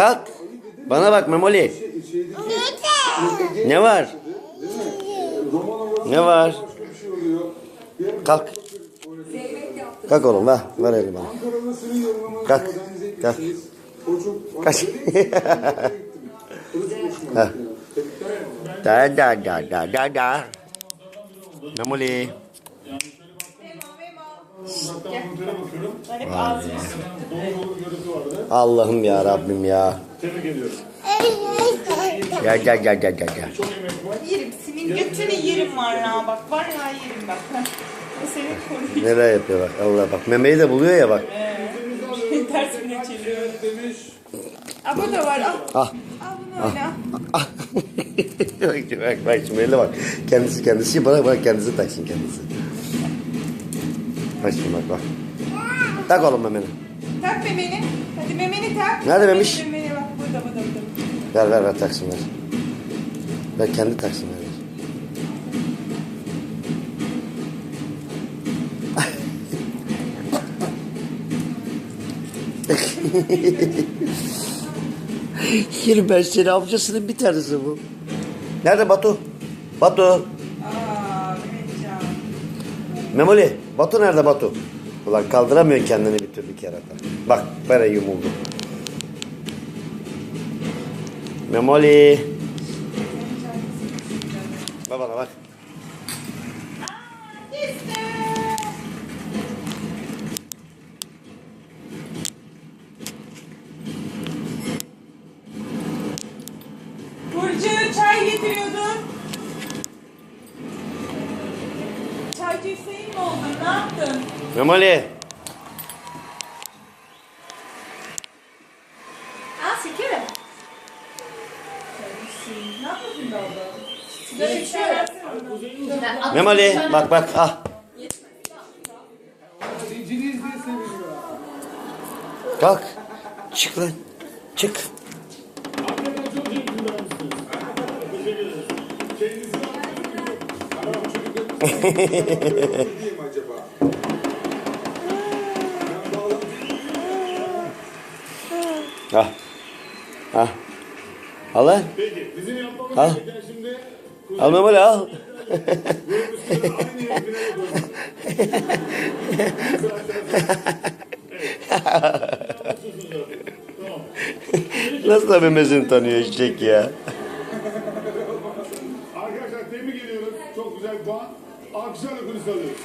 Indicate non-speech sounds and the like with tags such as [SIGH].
Kalk. Bana bak Memoli. Ne var? Ne var? Kalk. Kalk oğlum ver. Ver elini bana. Kalk. Kalk. Kaç. [LAUGHS] Da da da da da da. Memoli. Allah'ım ya Rabbim ya. Tebrik ediyorum. Ya ya ya ya ya ya. Yerim. Senin götünü yerim var ha bak. Var ya yerim bak. Senin. Neler yapıyor bak Allah bak. Memeyi de buluyor ya bak. [LAUGHS] Tersine çeviriyor. Aa bu da var. Ah. Al bunu öyle al. Ah. [LAUGHS] bak bak şimdi bak. Kendisi kendisi bana bak kendisi taksın kendisi. Bak şimdi bak bak. Tak oğlum memeni. Tak memeni. Hadi memeni tak. Nerede memiş? Memeni bak burada burada burada. Ver ver ver taksın ver. Ver kendi taksın ver. Yerim [LAUGHS] ben seni amcasının bir tanesi bu. Nerede Batu? Batu. Aa. Memoli. Batu nerede Batu? Ulan kaldıramıyorsun kendini bir türlü kerata. Bak böyle yumuldu. Memoli. Bak bana bak. Yaptın? Memoli. Aa şekerim. Ne yapıyorsun baba? Sigara içiyorum. Memoli bak bak ah. Kalk. Çık lan. Çık. Hakikaten [LAUGHS] Ah. Ah. Al lan. Peki bizim yapmamız Al. gereken şimdi Al Memoli aynı. Nasıl da memesini tanıyor eşek ya. Arkadaşlar tebrik ediyoruz. Çok güzel bir puan. Alkışlarla kulis alıyoruz.